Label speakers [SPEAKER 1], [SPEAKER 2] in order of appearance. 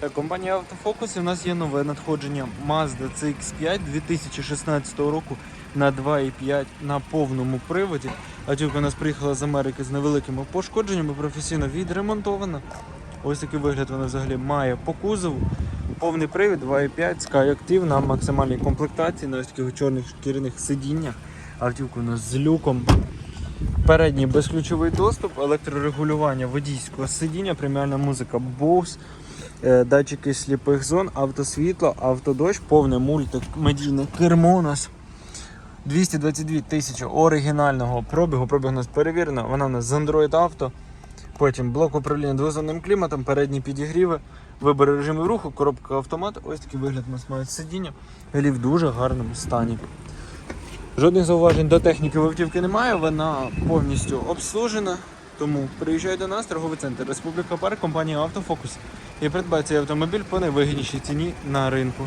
[SPEAKER 1] Так, компанія Автофокус. У нас є нове надходження Mazda CX5 2016 року на 2,5 на повному приводі. Автівка у нас приїхала з Америки з невеликими пошкодженнями, професійно відремонтована. Ось такий вигляд вона взагалі має по кузову. Повний привід 2,5 Sky Active на максимальній комплектації, на ось таких чорних шкіряних сидіннях. Автівка у нас з люком. Передній безключовий доступ, електрорегулювання водійського сидіння, преміальна музика Bose, е, датчики сліпих зон, автосвітло, автодощ, повне мультимедійне кермо у нас. 222 тисячі оригінального пробігу. Пробіг у нас перевірено. Вона у нас з Android Auto. Потім блок управління двозонним кліматом, передні підігріви, вибір режиму руху, коробка автомат. Ось такий вигляд у нас мають сидіння. Взагалі в дуже гарному стані. Жодних зауважень до техніки в автівки немає, вона повністю обслужена. Тому приїжджай до нас, торговий центр Республіка Парк, компанія Автофокус і придбати автомобіль по найвигіднішій ціні на ринку.